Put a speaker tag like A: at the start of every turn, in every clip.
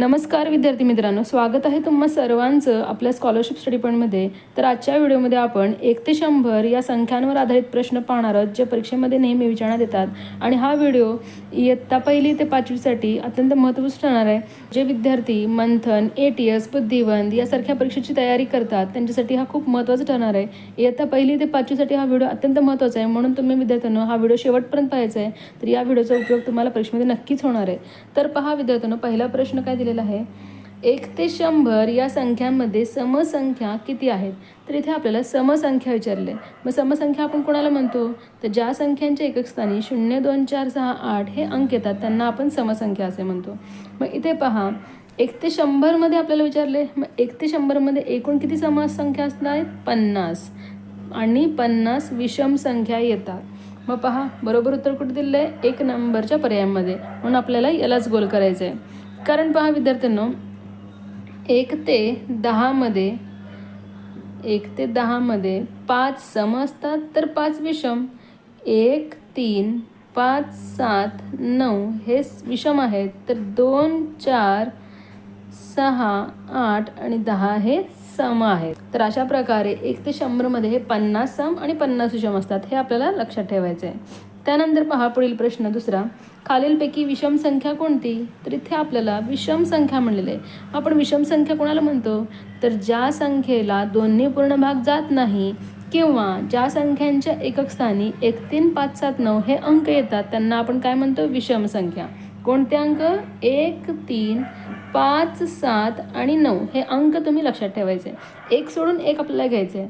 A: नमस्कार विद्यार्थी मित्रांनो स्वागत आहे तुम्हा सर्वांचं आपल्या स्कॉलरशिप स्टडी पॉईंटमध्ये तर आजच्या व्हिडिओमध्ये आपण एक ते शंभर या संख्यांवर आधारित प्रश्न पाहणार आहोत जे परीक्षेमध्ये नेहमी विचारण्यात येतात. आणि हा व्हिडिओ इयत्ता पहिली ते पाचवीसाठी अत्यंत महत्त्वाचं ठरणार आहे. जे विद्यार्थी मंथन ए टी एस बुद्धिवंत यासारख्या परीक्षेची तयारी करतात त्यांच्यासाठी हा खूप महत्त्वाचा ठरणार आहे. इयत्ता पहिली ते पाचवीसाठी हा व्हिडिओ अत्यंत महत्त्वाचा आहे. म्हणून तुम्ही विद्यार्थ्यांनो हा व्हिडिओ शेवटपर्यंत पाहायचा आहे. तर या व्हिडिओचा उपयोग तुम्हाला परीक्षेमध्ये नक्कीच होणार आहे. तर पहा विद्यार्थ्यांनो पहिला प्रश्न काय दिला दिलेलं आहे. एक ते शंभर या संख्यांमध्ये समसंख्या किती आहेत? तर इथे आपल्याला समसंख्या विचारले मग समसंख्या आपण कोणाला म्हणतो? तर ज्या संख्यांच्या एकक स्थानी शून्य दोन चार सहा आठ हे अंक येतात त्यांना आपण समसंख्या असे म्हणतो. मग इथे पहा एक ते शंभरमध्ये आपल्याला विचारले. मग एक ते शंभरमध्ये एकूण किती समसंख्या असणार आहेत? पन्नास. आणि पन्नास विषम संख्या येतात. मग पहा बरोबर उत्तर कुठे दिलं आहे एक नंबरच्या पर्यायांमध्ये. म्हणून आपल्याला यालाच गोल करायचं आहे कारण पहा विद्यार्थ्यांनो एक ते दहामध्ये एक ते दहामध्ये पाच सम असतात तर पाच विषम. एक तीन पाच सात नऊ हे विषम आहेत. तर दोन चार सहा आठ आणि दहा हे सम आहेत. तर अशा प्रकारे एक ते शंभरमध्ये हे पन्नास सम आणि पन्नास विषम असतात हे आपल्याला लक्षात ठेवायचं आहे त्यानंतर पहा पुढील प्रश्न दुसरा. खालीलपैकी विषम संख्या कोणती? तर इथे आपल्याला विषम संख्या म्हणलेले आहे. आपण विषम संख्या कोणाला म्हणतो? तर ज्या संख्येला दोन्ही पूर्ण भाग जात नाही किंवा ज्या संख्यांच्या एकक स्थानी एक तीन पाच सात नऊ हे अंक येतात त्यांना आपण काय म्हणतो? विषम संख्या. कोणते अंक? एक तीन पाच सात आणि नऊ हे अंक तुम्ही लक्षात ठेवायचे. एक सोडून एक आपल्याला घ्यायचे. आहे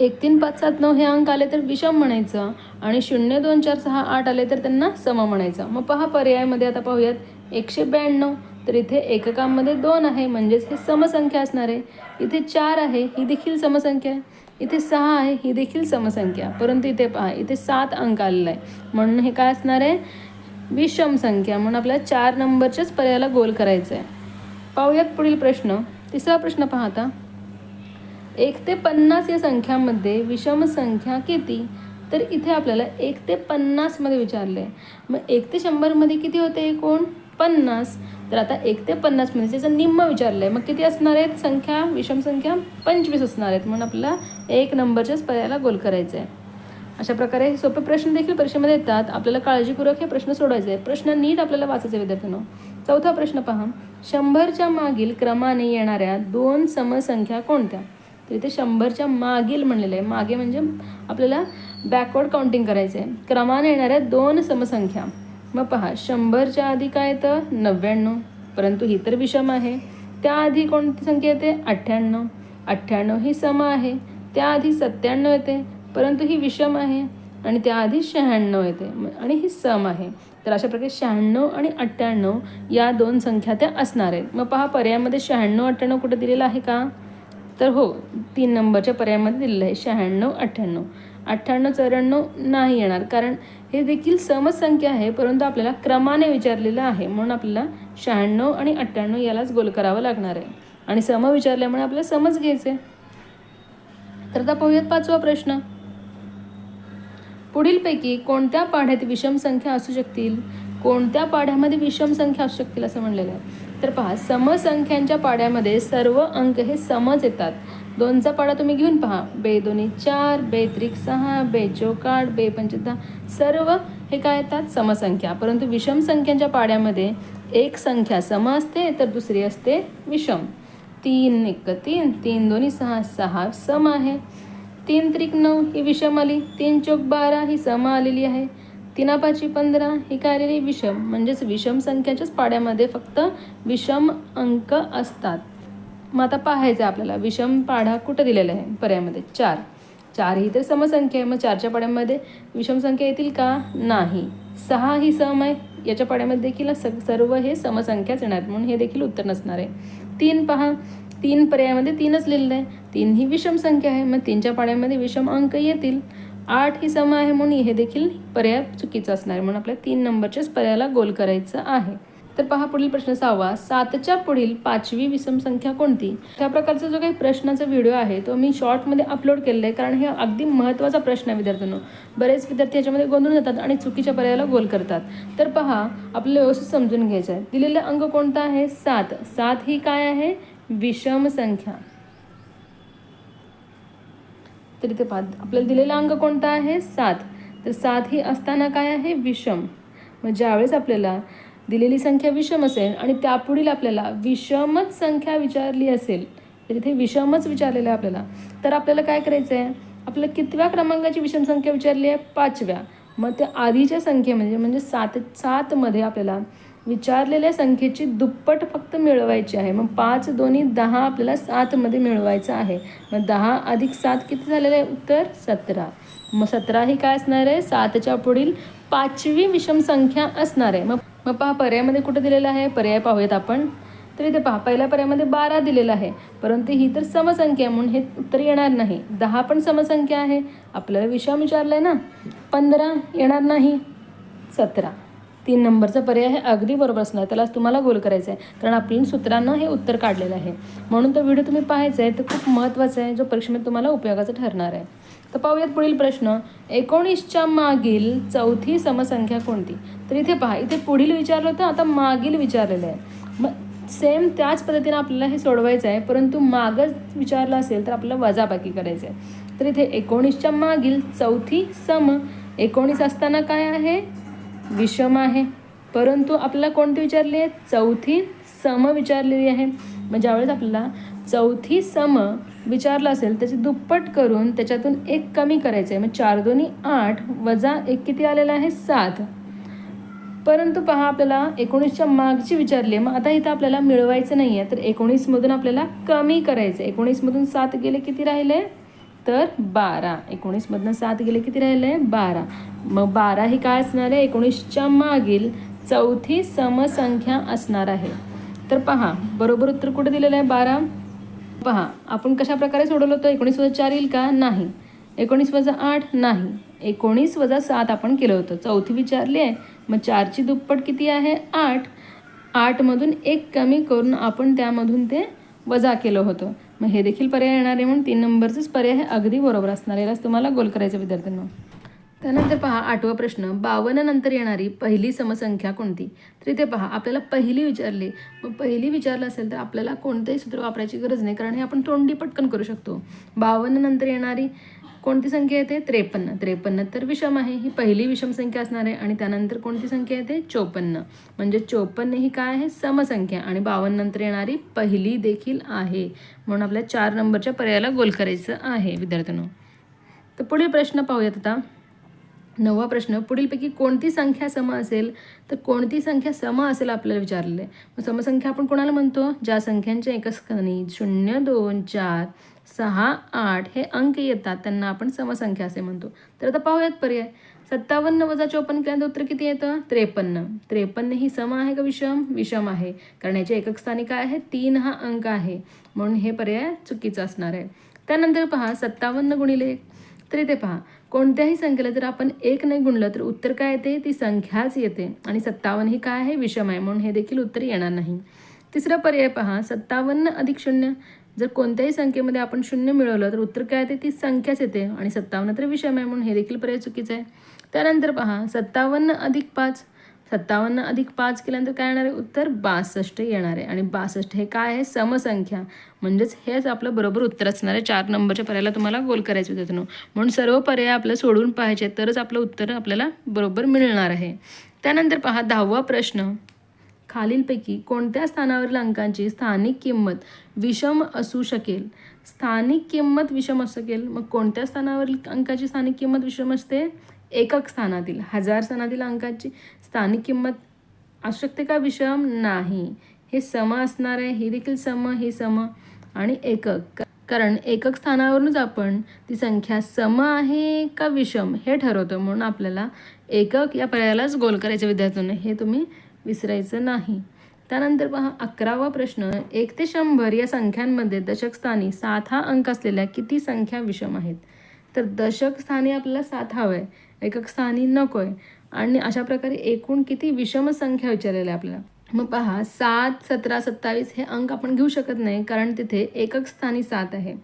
A: एक तीन पाच सात नऊ हे अंक आले तर विषम म्हणायचं. आणि शून्य दोन चार सहा आठ आले तर त्यांना सम म्हणायचं. मग पहा पर्यायामध्ये आता पाहूयात. एकशे ब्याण्णव. तर इथे एककांमध्ये दोन आहे. म्हणजेच हे समसंख्या असणार आहे. इथे चार आहे ही देखील समसंख्या आहे. इथे सहा आहे ही देखील समसंख्या परंतु इथे पहा इथे सात अंक आलेला आहे. म्हणून हे काय असणार आहे? विषम संख्या. म्हणून आपल्याला चार नंबरच्याच पर्यायाला गोल करायचं आहे पाहूयात पुढील प्रश्न. तिसरा प्रश्न पाहता एक ते पन्नास या संख्यामध्ये विषम संख्या किती? तर इथे आपल्याला एक ते पन्नासमध्ये विचारलं आहे मग एक ते शंभरमध्ये किती होते एकूण? पन्नास. तर आता एक ते पन्नासमध्ये त्याचं निम्म विचारलं आहे मग किती असणार आहेत? संख्या विषम संख्या पंचवीस असणार आहेत. म्हणून आपल्याला एक नंबरच्याच पर्यायाला गोल करायचं आहे अशा प्रकारे हे सोपे प्रश्न देखील परीक्षेमध्ये येतात. आपल्याला काळजीपूर्वक हे प्रश्न सोडवायचे आहे प्रश्न नीट आपल्याला वाचायचे विद्यार्थ्यांनो. चौथा प्रश्न पहा. शंभरच्या मागील क्रमाने येणाऱ्या दोन समसंख्या कोणत्या? तर इथे शंभरच्या मागील म्हणलेलं आहे. मागे म्हणजे आपल्याला बॅकवर्ड काउंटिंग करायचं आहे क्रमाने येणाऱ्या दोन समसंख्या. मग पहा शंभरच्या आधी काय येतं? नव्याण्णव. परंतु ही तर विषम आहे. त्याआधी कोणती संख्या येते? अठ्ठ्याण्णव. अठ्ठ्याण्णव ही सम आहे. त्याआधी सत्त्याण्णव येते. परंतु ही विषम आहे. आणि त्याआधी शहाण्णव येते. आणि ही सम आहे. तर अशा प्रकारे शहाण्णव आणि अठ्ठ्याण्णव या दोन संख्या त्या असणार आहेत. मग पहा पर्यायामध्ये शहाण्णव अठ्ठ्याण्णव कुठं दिलेलं आहे का? तर हो तीन नंबरच्या पर्यायामध्ये दिलेलं आहे शहाण्णव अठ्ठ्याण्णव. अठ्ठ्याण्णव चौऱ्याण्णव नाही येणार कारण हे देखील समज संख्या आहे परंतु आपल्याला क्रमाने विचारलेलं आहे म्हणून आपल्याला शहाण्णव आणि अठ्ठ्याण्णव यालाच गोल करावं लागणार आहे. आणि सम विचारल्यामुळे आपल्याला समज घ्यायचे तर आता पाहूयात पाचवा प्रश्न. पुढीलपैकी कोणत्या पाढ्यात विषम संख्या असू शकतील? कोणत्या पाढ्यामध्ये विषम संख्या असू शकतील असं म्हणलेलं आहे? तर पहा समसंख्यांच्या पाड्यामध्ये सर्व अंक हे समच येतात. दोनचा पाडा तुम्ही घेऊन पहा. बे दोन्ही चार बे त्रिक सहा बे चौक आठ बे पंच दहा सर्व हे काय येतात? समसंख्या. परंतु विषम संख्यांच्या पाड्यामध्ये एक संख्या सम असते तर दुसरी असते विषम. तीन एक तीन तीन दोन्ही सहा सहा सम आहे. तीन त्रिक नऊ ही विषम आली. तीन चौक बारा ही सम आलेली आहे. तिना पाची पंधरा ही काय आलेली विषम म्हणजेच विषम संख्याच्याच पाड्यामध्ये फक्त विषम अंक असतात. मग आता पाहायचं आहे आपल्याला विषम पाढा कुठं दिलेला आहे? पर्यायामध्ये चार. चार ही तर समसंख्या आहे. मग चारच्या पाड्यामध्ये विषम संख्या येतील का? नाही. सहा ही सम आहे. याच्या पाड्यामध्ये देखील स सर्व हे समसंख्याच येणार. म्हणून हे देखील उत्तर नसणार आहे. तीन पहा. तीन पर्यायामध्ये तीनच लिहिलेलं आहे. तीन ही विषम संख्या आहे. मग तीनच्या पाड्यामध्ये विषम अंक येतील. आठ ही सम आहे म्हणून हे देखील पर्याय चुकीचा असणार म्हणून आपल्या तीन नंबरच्याच पर्यायाला गोल करायचं आहे. तर पहा पुढील प्रश्न सहावा सातच्या पुढील पाचवी विषम संख्या कोणती? त्या प्रकारचा जो काही प्रश्नाचा व्हिडिओ आहे तो मी शॉर्टमध्ये अपलोड केलेला आहे कारण हे अगदी महत्त्वाचा प्रश्न आहे विद्यार्थ्यांनो. बरेच विद्यार्थी याच्यामध्ये गोंधळून जातात आणि चुकीच्या पर्यायाला गोल करतात. तर पहा आपल्याला व्यवस्थित समजून घ्यायचं आहे. दिलेला अंक कोणता आहे? सात. सात ही काय आहे? विषम संख्या. तर इथे पाच आपल्याला दिलेला अंक कोणता आहे? सात. तर सात ही असताना काय आहे? विषम. मग ज्यावेळेस आपल्याला दिलेली संख्या विषम असेल आणि त्यापुढील आपल्याला विषमच संख्या विचारली असेल तर इथे विषमच विचारलेलं आहे आपल्याला तर आपल्याला काय करायचं आहे आपल्याला कितव्या क्रमांकाची विषम संख्या विचारली आहे? पाचव्या. मग त्या आधीच्या संख्येमध्ये म्हणजे, म्हणजे सात सातमध्ये आपल्याला विचारलेल्या संख्येची दुप्पट फक्त मिळवायची आहे. मग पाच दोन्ही दहा आपल्याला सातमध्ये मिळवायचं आहे. मग दहा अधिक सात किती झालेलं आहे? उत्तर सतरा. मग सतरा ही काय असणार आहे? सातच्या पुढील पाचवी विषम संख्या असणार आहे. मग मग पहा पर्यायामध्ये कुठं दिलेलं आहे? पर्याय पाहूयात आपण. तर इथे पहा पहिल्या पर्यायामध्ये बारा दिलेलं आहे. परंतु ही तर समसंख्या आहे म्हणून हे उत्तर येणार नाही. दहा पण समसंख्या आहे. आपल्याला विषम विचारलं आहे ना? पंधरा येणार नाही. सतरा. तीन नंबरचा पर्याय हे अगदी बरोबर असणार. त्याला तुम्हाला गोल करायचं आहे. कारण आपण सूत्रांना हे उत्तर काढलेलं आहे. म्हणून तो व्हिडिओ तुम्ही पाहायचा आहे तो खूप महत्त्वाचा आहे जो परीक्षेमध्ये तुम्हाला उपयोगाचा ठरणार आहे. तर पाहूयात पुढील प्रश्न. एकोणीसच्या मागील चौथी समसंख्या कोणती? तर इथे पहा इथे पुढील विचारलं होतं आता मागील विचारलेलं आहे. मग सेम त्याच पद्धतीनं आपल्याला हे सोडवायचं आहे परंतु मागच विचारलं असेल तर आपल्याला वजाबाकी करायचं आहे. तर इथे एकोणीसच्या मागील चौथी सम एकोणीस असताना काय आहे? विषम आहे. परंतु आपल्याला कोणती विचारली आहे? चौथी सम विचारलेली आहे. मग ज्यावेळेस आपल्याला चौथी सम विचारलं असेल त्याची दुप्पट करून त्याच्यातून एक कमी करायचं आहे मग चार दोन्ही आठ वजा एक किती आलेला आहे? सात. परंतु पहा आपल्याला एकोणीसच्या मागची विचारली आहे. मग आता इथं आपल्याला मिळवायचं नाही आहे तर एकोणीसमधून आपल्याला कमी करायचं आहे एकोणीसमधून सात गेले किती राहिले? तर बारा. एकोणीसमधनं सात गेले किती राहिले? बारा. मग बारा ही काय असणार आहे? एकोणीसच्या मागील चौथी समसंख्या असणार आहे. तर पहा बरोबर उत्तर कुठे दिलेलं आहे? बारा. पहा आपण कशाप्रकारे सोडवलं होतं? एकोणीस वजा चार येईल का? नाही. एकोणीस वजा आठ? नाही. एकोणीस वजा सात आपण केलं होतं. चौथी विचारली आहे. मग चारची दुप्पट किती आहे? आठ. आठमधून एक कमी करून आपण त्यामधून ते वजा केलं होतं. मग हे देखील पर्याय येणार आहे म्हणून तीन नंबरचेच पर्याय हे अगदी बरोबर असणार यालाच तुम्हाला गोल करायचं विद्यार्थ्यांना. त्यानंतर पहा आठवा प्रश्न. बावन्न नंतर येणारी पहिली समसंख्या कोणती? तर इथे पहा आपल्याला पहिली विचारली. मग पहिली विचारलं असेल तर आपल्याला कोणतंही सूत्र वापरायची गरज नाही कारण हे आपण तोंडी पटकन करू शकतो. बावन्न नंतर येणारी कोणती संख्या येते? त्रेपन्न. त्रेपन्न तर विषम आहे. ही पहिली विषम संख्या असणार आहे. आणि त्यानंतर कोणती संख्या येते? चोपन्न. म्हणजे चोपन्न ही काय आहे? समसंख्या. आणि बावन्न नंतर येणारी पहिली देखील आहे. म्हणून आपल्या चार नंबरच्या पर्यायाला गोल करायचं आहे विद्यार्थ्यांनो. तर पुढील प्रश्न पाहूयात आता. नववा प्रश्न. पुढीलपैकी कोणती संख्या सम असेल? तर कोणती संख्या सम असेल आपल्याला विचारलेलं आहे. मग समसंख्या आपण कोणाला म्हणतो? ज्या संख्यांच्या एकच स्थानी शून्य दोन चार सहा आठ हे अंक येतात. त्यांना आपण समसंख्या असे म्हणतो. तर आता पाहूयात पर्याय. सत्तावन्न वजा चोपन्न केल्यानंतर उत्तर किती येतं? त्रेपन्न. त्रेपन्न ही सम आहे का विषम? विषम आहे. कारण याच्या एकक स्थानी काय आहे. तीन हा अंक आहे. म्हणून हे पर्याय चुकीचं असणार आहे. त्यानंतर पहा सत्तावन्न गुणिले एक. तर इथे पहा कोणत्याही संख्येला जर आपण एक नाही गुणलं तर उत्तर काय येते? ती संख्याच येते. आणि सत्तावन्न ही काय आहे? विषम आहे. म्हणून हे देखील उत्तर येणार नाही. तिसरा पर्याय पहा सत्तावन्न अधिक शून्य. जर कोणत्याही संख्येमध्ये आपण शून्य मिळवलं तर उत्तर काय येते? ती संख्याच येते. आणि सत्तावन्न तर विषम आहे म्हणून हे देखील पर्याय चुकीचं आहे. त्यानंतर पहा सत्तावन्न अधिक पाच. सत्तावन्न अधिक पाच केल्यानंतर काय येणार आहे? उत्तर बासष्ट येणार आहे. आणि बासष्ट हे काय आहे? समसंख्या. म्हणजेच हेच आपलं बरोबर उत्तर असणार आहे. चार नंबरच्या पर्यायाला तुम्हाला गोल करायचं होतं म्हणून. सर्व पर्याय आपल्याला सोडून पाहायचे तरच आपलं उत्तर आपल्याला बरोबर मिळणार आहे. त्यानंतर पहा दहावा प्रश्न. खालीलपैकी कोणत्या स्थानावरील अंकांची स्थानिक किंमत विषम असू शकेल? स्थानिक किंमत विषम असू शकेल. मग कोणत्या स्थानावरील अंकाची स्थानिक किंमत विषम असते? एकक स्थानातील हजार स्थानातील अंकाची स्थानिक किंमत असू शकते का विषम? नाही. हे सम असणार आहे. हे देखील सम हे सम आणि एकक. कारण एकक स्थानावरूनच आपण ती संख्या सम आहे का विषम हे ठरवतो. म्हणून आपल्याला एकक या पर्यायालाच गोल करायचे विद्यार्थ्यांना. हे तुम्ही विसरायचं नाही. त्यानंतर पहा अकरावा प्रश्न एक ते शंभर या संख्यांमध्ये दशकस्थानी सात हा अंक असलेल्या किती संख्या विषम आहेत? तर दशक स्थानी आपल्याला सात हवं आहे एकक स्थानी नको आहे आणि अशा प्रकारे एकूण किती विषम संख्या विचारलेल्या आपल्याला? मग पहा सात सतरा सत्तावीस हे अंक आपण घेऊ शकत नाही कारण तिथे एकक स्थानी सात आहे.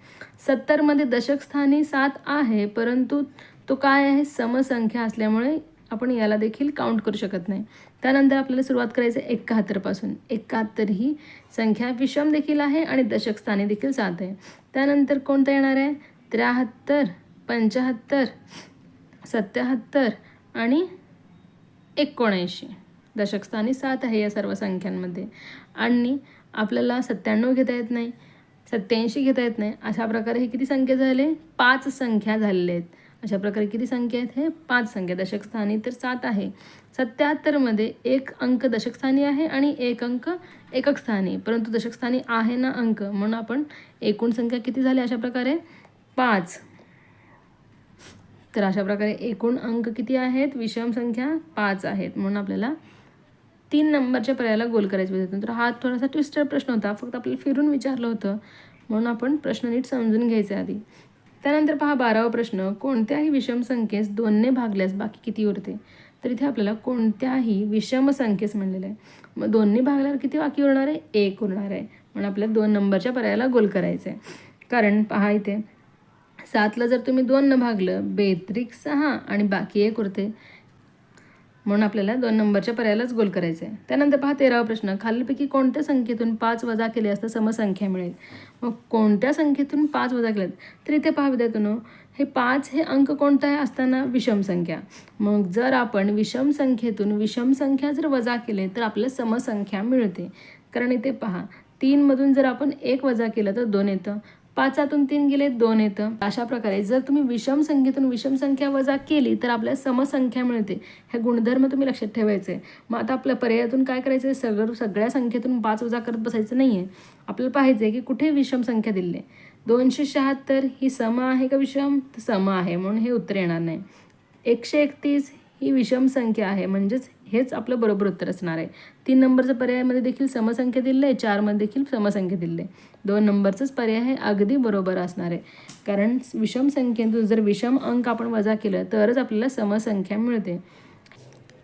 A: सत्तरमध्ये दशकस्थानी सात आहे परंतु तो काय आहे? समसंख्या असल्यामुळे आपण याला देखील काउंट करू शकत नाही. त्यानंतर आपल्याला सुरुवात करायचं आहे एकाहत्तरपासून एकाहत्तर ही संख्या विषम देखील आहे आणि दशक स्थानी देखील सात आहे. त्यानंतर कोणतं येणार आहे? त्र्याहत्तर पंच्याहत्तर सत्याहत्तर आणि एकोणऐंशी. दशकस्थानी सात आहे या सर्व संख्यांमध्ये. आणि आपल्याला सत्त्याण्णव घेता येत नाही सत्याऐंशी घेता येत नाही. अशा प्रकारे हे किती संख्या झाले? पाच संख्या झालेल्या आहेत. अशा प्रकारे किती संख्या आहेत? हे पाच संख्या. दशकस्थानी तर सात आहे. सत्याहत्तरमध्ये एक अंक दशकस्थानी आहे आणि एक अंक एकक स्थानी परंतु दशकस्थानी आहे ना अंक? म्हणून आपण एकूण संख्या किती झाली अशा प्रकारे? पाच. तर अशा प्रकारे एकूण अंक किती आहेत? विषम संख्या पाच आहेत. म्हणून आपल्याला तीन नंबरच्या पर्यायाला गोल करायचे होते. तर हा थोडासा ट्विस्टर प्रश्न होता. फक्त आपल्याला फिरून विचारलं होतं. म्हणून आपण प्रश्न नीट समजून घ्यायचे आधी. त्यानंतर पहा बारावा प्रश्न. कोणत्याही विषम संख्येस दोनने भागल्यास बाकी किती उरते? तर इथे आपल्याला कोणत्याही विषम संख्येस म्हणलेलं आहे. मग दोनने भागल्यावर किती बाकी उरणार आहे? एक उरणार आहे. म्हणून आपल्याला दोन नंबरच्या पर्यायाला गोल करायचं आहे कारण पहा इथे सातला जर तुम्ही दोन न भागलं बेत्रिक सहा आणि बाकी एक उरते म्हणून आपल्याला दोन नंबरच्या पर्यायालाच गोल करायचं आहे त्यानंतर पहा तेरावा प्रश्न. खालीलपैकी कोणत्या संख्येतून पाच वजा केले असता समसंख्या मिळेल? मग कोणत्या संख्येतून पाच वजा केल्यात तर इथे पहा विद्यार्थ्यांनो हे पाच हे अंक कोणता आहे? असताना विषम संख्या. मग जर आपण विषम संख्येतून विषम संख्या जर वजा केले तर आपल्याला समसंख्या मिळते. कारण इथे पहा तीनमधून जर आपण एक वजा केलं तर दोन येतं. पाचातून तीन गेले दोन येतं. अशा प्रकारे जर तुम्ही विषम संख्येतून विषम संख्या वजा केली तर आपल्याला समसंख्या मिळते. हे गुणधर्म तुम्ही लक्षात ठेवायचे. मग आता आपल्या पर्यायातून काय करायचं सगळं सगळ्या संख्येतून पाच वजा करत बसायचं नाही आहे आपल्याला पाहायचं आहे की कुठे विषम संख्या दिली आहे दोनशे शहात्तर ही सम आहे का विषम? तर सम आहे म्हणून हे उत्तर येणार नाही. एकशे एकतीस ही विषम संख्या आहे. म्हणजेच हेच आपलं बरोबर उत्तर असणार आहे. तीन नंबरच्या पर्यायामध्ये देखील समसंख्या दिलं आहे. चारमध्ये देखील समसंख्या दिली आहे. दोन नंबरचाच पर्याय हे अगदी बरोबर असणार आहे. कारण विषम संख्येतून जर विषम अंक आपण वजा केलं तरच आपल्याला समसंख्या मिळते.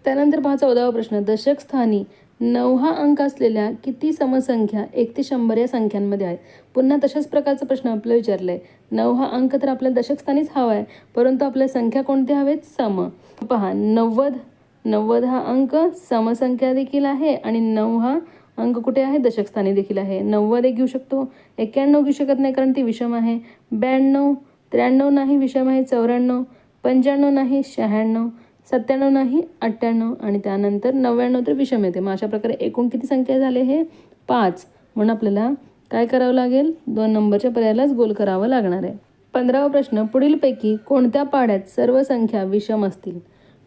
A: त्यानंतर पहा चौदावा प्रश्न. दशक स्थानी नऊ हा अंक असलेल्या किती समसंख्या एक ते शंभर या संख्यांमध्ये आहेत? पुन्हा तशाच प्रकारचा प्रश्न आपल्याला विचारला आहे नऊ हा अंक तर आपल्या दशकस्थानीच हवा आहे परंतु आपल्या संख्या कोणत्या हवेत? सम. पहा नव्वद नव्वद हा अंक समसंख्या देखील आहे आणि नऊ हा अंक कुठे आहे? दशकस्थानी देखील आहे. नव्वद एक घेऊ शकतो एक्क्याण्णव घेऊ शकत नाही कारण ती विषम आहे. ब्याण्णव त्र्याण्णव नाही विषम आहे चौऱ्याण्णव पंच्याण्णव नाही शहाण्णव सत्त्याण्णव नाही अठ्ठ्याण्णव आणि त्यानंतर नव्याण्णव तर विषम येते. मग अशा प्रकारे एकूण किती संख्या झाले हे? पाच. म्हणून आपल्याला काय करावं लागेल? दोन नंबरच्या पर्यायालाच गोल करावं लागणार आहे. पंधरावा प्रश्न पुढीलपैकी कोणत्या पाड्यात सर्व संख्या विषम असतील?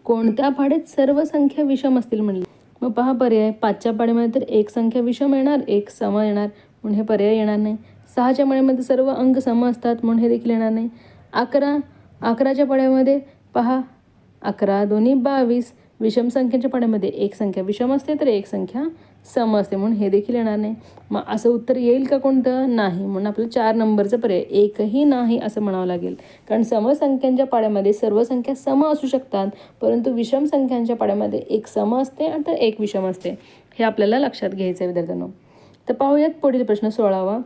A: कोणत्या पाढ्यात सर्व संख्या विषम असतील म्हणले? मग पहा पर्याय. पाचच्या पाढ्यामध्ये तर एक संख्या विषम येणार एक सम येणार. म्हणून हे पर्याय येणार नाही. सहाच्या पाढ्यामध्ये सर्व अंक सम असतात म्हणून हे देखील येणार नाही. अकरा अकराच्या पाड्यामध्ये पहा अकरा दोन्ही बावीस. विषम संख्येच्या पाड्यामध्ये एक संख्या विषम असते तर एक संख्या सम असते म्हणून हे देखील येणार नाही. मग असं उत्तर येईल का कोणतं? नाही. म्हणून आपलं चार नंबरचं पर्याय एकही नाही असं म्हणावं लागेल. कारण समसंख्यांच्या पाड्यामध्ये सर्व संख्या सम असू शकतात. परंतु विषम संख्यांच्या पाड्यामध्ये एक सम असते आणि तर एक विषम असते. हे आपल्याला लक्षात घ्यायचं आहे विद्यार्थ्यांनो. तर पाहूयात पुढील प्रश्न सोळावा.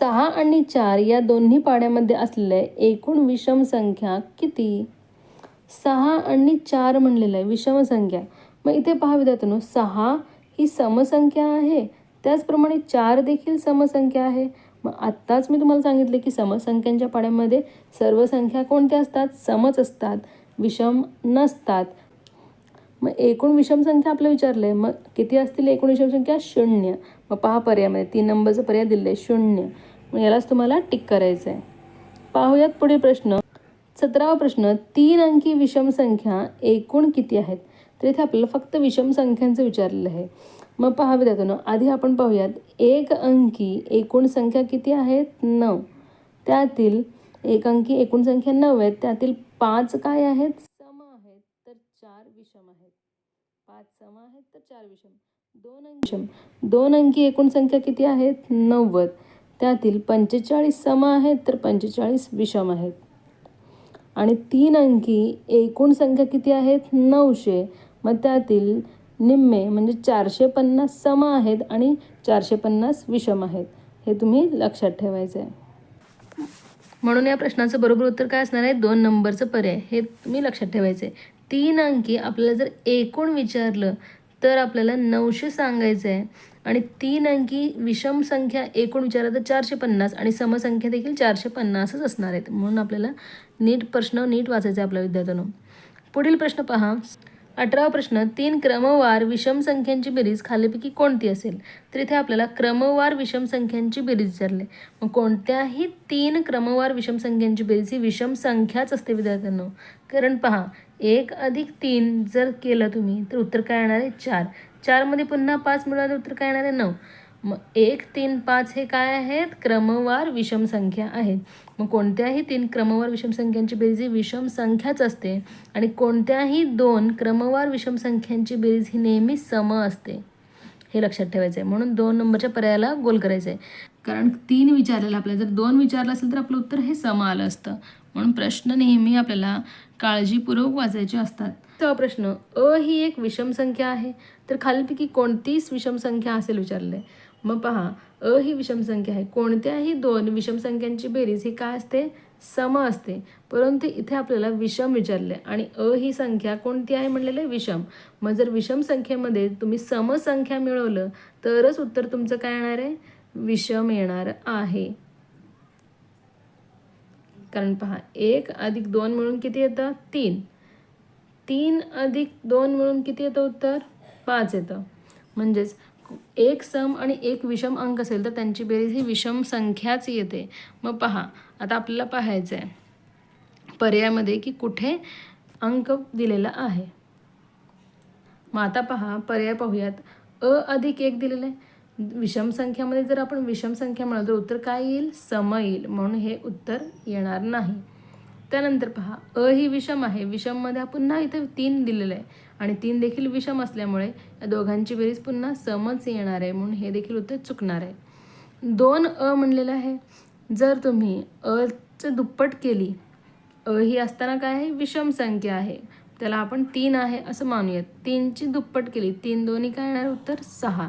A: सहा आणि चार या दोन्ही पाड्यामध्ये असलेल्या एकूण विषम संख्या किती? सहा आणि चार म्हणलेलं आहे विषम संख्या. मग इथे पहा विद्यार्थ्यांनो. सहा ही समसंख्या आहे. त्याचप्रमाणे चार देखील समसंख्या आहे. मग आत्ताच मी तुम्हाला सांगितले की समसंख्यांच्या पाड्यामध्ये सर्व संख्या कोणत्या असतात? समच असतात. विषम नसतात. मग एकूण विषम संख्या आपलं विचारलं आहे मग किती असतील एकूण विषम संख्या? शून्य. मग पहा पर्यायामध्ये. तीन नंबरचा पर्याय दिले आहे. शून्य. मग यालाच तुम्हाला टिक करायचं आहे पाहूयात पुढील प्रश्न. सतरावा प्रश्न. तीन अंकी विषम संख्या एकूण किती आहेत? तर इथे आपल्याला फक्त विषम संख्यांचं विचारलेलं आहे. मग पहा विद्यार्थ्यांनो आधी आपण पाहूयात एक अंकी एकूण संख्या किती आहेत? नऊ. त्यातील एक अंकी एकूण संख्या नऊ आहेत. त्यातील पाच काय आहेत? सम आहेत. तर चार विषम आहेत. पाच सम आहेत तर चार विषम. दोन अंशम दोन अंकी एकूण संख्या किती आहेत? नव्वद. त्यातील पंचेचाळीस सम आहेत तर पंचेचाळीस विषम आहेत. आणि तीन अंकी एकूण संख्या किती आहेत? नऊशे. मग त्यातील निम्मे म्हणजे चारशे पन्नास सम आहेत आणि चारशे पन्नास विषम आहेत. हे तुम्ही लक्षात ठेवायचं आहे म्हणून या प्रश्नाचं बरोबर उत्तर काय असणार आहे? दोन नंबरचं पर्याय. हे तुम्ही लक्षात ठेवायचं आहे तीन अंकी आपल्याला जर एकूण विचारलं तर आपल्याला नऊशे सांगायचं आहे आणि तीन अंकी विषम संख्या एकूण विचारा तर चारशे पन्नास आणि समसंख्या देखील चारशे पन्नासच असणार आहेत. म्हणून आपल्याला नीट प्रश्न नीट वाचायचा आपल्या विद्यार्थ्यांनो. पुढील प्रश्न पहा. अठरावा प्रश्न तीन क्रमवार विषम संख्यांची बेरीज खालीपैकी कोणती असेल? तर इथे आपल्याला क्रमवार विषम संख्यांची बेरीज विचारले मग कोणत्याही तीन क्रमवार विषम संख्यांची बेरीज ही विषम संख्याच असते विद्यार्थ्यांनो. कारण पहा एक अधिक तीन जर केलं तुम्ही तर उत्तर काय येणार आहे? चार. चारमध्ये पुन्हा पाच मिळाले उत्तर काय येणार आहे? नऊ. मग एक तीन पाच हे काय आहेत? क्रमवार विषम संख्या आहेत. मग कोणत्याही तीन क्रमवार विषम संख्यांची बेरीज ही विषम संख्याच असते. आणि कोणत्याही दोन क्रमवार विषम संख्यांची बेरीज ही नेहमी सम असते. हे लक्षात ठेवायचं आहे म्हणून दोन नंबरच्या पर्यायाला गोल करायचं आहे कारण तीन विचारलेलं आपल्याला जर दोन विचारलं असेल तर आपलं उत्तर हे सम आलं असतं. म्हणून प्रश्न नेहमी आपल्याला काळजीपूर्वक वाचायचे असतात. तर प्रश्न अ ही एक विषम संख्या आहे? तर खालीलपैकी कोणतीच विषम संख्या असेल विचारले मग पहा अ ही विषम संख्या आहे. कोणत्याही दोन विषम संख्यांची बेरीज ही काय असते? सम असते. परंतु इथे आपल्याला विषम विचारले आणि अ ही संख्या कोणती आहे म्हणलेलं आहे? विषम. मग जर विषम संख्येमध्ये तुम्ही समसंख्या मिळवलं तरच उत्तर तुमचं काय येणार आहे? विषम येणार आहे. कारण पहा एक अधिक दोन मिळून किती येतं? तीन. तीन अधिक दोन मिळून किती येतं उत्तर? पाच येतं. म्हणजेच एक सम आणि एक विषम अंक असेल तर त्यांची बेरीज ही विषम संख्याच येते. मग पहा आता आपल्याला पाहायचं आहे पर्यायामध्ये की कुठे अंक दिलेला आहे. मग आता पहा पर्याय पाहूयात. अ अधिक एक दिलेलं. आहे विषम संख्यामध्ये जर आपण विषम संख्या म्हणाल तर उत्तर काय येईल? सम येईल. म्हणून हे उत्तर येणार नाही. त्यानंतर पहा अ ही विषम आहे. विषममध्ये पुन्हा इथे तीन दिलेलं आहे. आणि तीन देखील विषम असल्यामुळे या दोघांची बेरीज पुन्हा समच येणार आहे म्हणून हे देखील उत्तर चुकणार आहे. दोन अ म्हणलेलं आहे. जर तुम्ही अचं दुप्पट केली अ ही असताना काय आहे? विषम संख्या आहे. त्याला आपण तीन आहे असं मानूयात. तीनची दुप्पट केली तीन दोन्ही काय येणार? उत्तर सहा.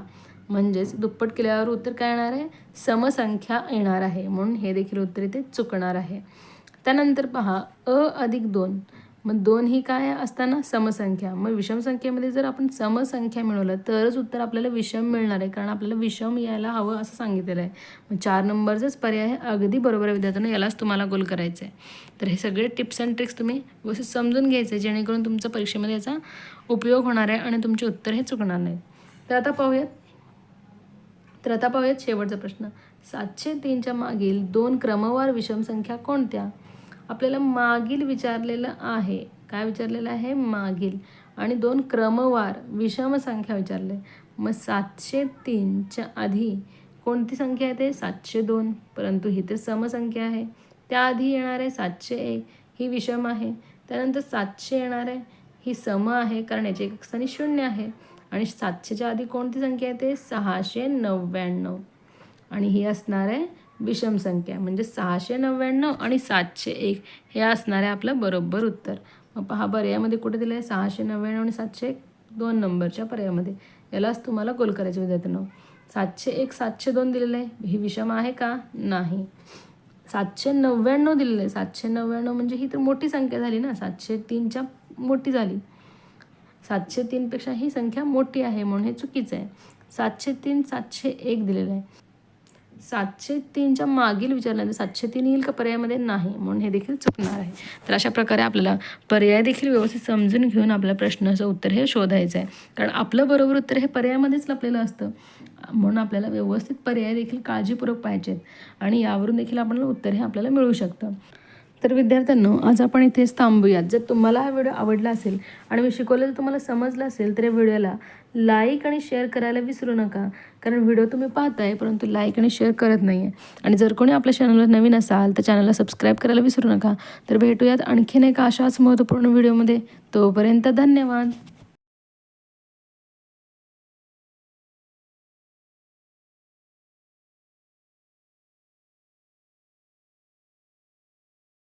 A: म्हणजेच दुप्पट केल्यावर उत्तर काय येणार आहे? समसंख्या येणार आहे म्हणून हे देखील उत्तर इथे चुकणार आहे. त्यानंतर पहा अ अधिक दोन. मग दोन ही काय असताना समसंख्या. मग विषम संख्येमध्ये जर आपण समसंख्या मिळवलं तरच उत्तर आपल्याला विषम मिळणार आहे कारण आपल्याला विषम यायला हवं असं सांगितलेलं आहे. मग चार नंबरचाच पर्याय आहे अगदी बरोबर आहे विद्यार्थ्यांना यालाच तुम्हाला गोल करायचं आहे. तर हे सगळे टिप्स अँड ट्रिक्स तुम्ही व्यवस्थित समजून घ्यायचे जेणेकरून तुमच्या परीक्षेमध्ये याचा उपयोग होणार आहे आणि तुमचे उत्तर हे चुकणार नाही तर आता पाहूयात. तर आता पाहूयात शेवटचा प्रश्न. सातशे तीनच्या मागील दोन क्रमवार विषम संख्या कोणत्या? आपल्याला मागील विचारलेलं आहे. काय विचारलेलं आहे? मागील. आणि दोन क्रमवार विषम संख्या विचारले. मग सातशे तीनच्या आधी कोणती संख्या येते सातशे दोन. परंतु ही तर समसंख्या आहे. त्याआधी येणार आहे सातशे एक ही विषम आहे. त्यानंतर सातशे येणार आहे ही सम आहे कारण याचे एक स्थानी शून्य आहे. आणि सातशेच्या आधी कोणती संख्या येते सहाशे नव्याण्णव. आणि ही असणार आहे विषम संख्या म्हणजे सहाशे नव्याण्णव आणि सातशे एक हे असणार आहे आपलं बरोबर उत्तर. मग पहा पर्यायामध्ये कुठे दिलं आहे सहाशे नव्याण्णव आणि सातशे एक दोन नंबरच्या पर्यायामध्ये. यालाच तुम्हाला गोल करायचे विद्यार्थ्यांनो. सातशे एक सातशे दोन दिलेलं. आहे ही विषम आहे का? नाही. सातशे नव्याण्णव दिलेलं. आहे सातशे नव्याण्णव म्हणजे ही तर मोठी संख्या झाली ना. सातशे तीनच्या मोठी झाली. सातशे तीनपेक्षा ही संख्या मोठी आहे म्हणून हे चुकीचं आहे. सातशे तीन सातशे एक दिलेलं आहे. सातशे तीनच्या मागील विचारल्यानंतर सातशे तीन येईल का पर्यायामध्ये? नाही. म्हणून हे देखील चुकणार आहे. तर अशा प्रकारे आपल्याला पर्याय देखील व्यवस्थित समजून घेऊन आपल्या प्रश्नाचं उत्तर हे शोधायचं आहे कारण आपलं बरोबर उत्तर हे पर्यायामध्येच लपलेलं असतं. म्हणून आपल्याला व्यवस्थित पर्याय देखील काळजीपूर्वक पाहिजेत. आणि यावरून देखील आपल्याला उत्तर हे आपल्याला मिळू शकतं. तर विद्यार्थ्यांनो आज आपण इथेच थांबूयात. जर तुम्हाला हा व्हिडिओ आवडला असेल आणि मी शिकवलं तुम्हाला समजलं असेल तर या व्हिडिओला लाईक आणि शेअर करायला विसरू नका. कारण व्हिडिओ तुम्ही पाहताय परंतु लाईक आणि शेअर करत नाही आहे आणि जर कोणी आपल्या चॅनलवर नवीन असाल तर चॅनलला सबस्क्राईब करायला विसरू नका. तर भेटूयात आणखीन एका अशाच महत्त्वपूर्ण व्हिडिओमध्ये. तोपर्यंत धन्यवाद.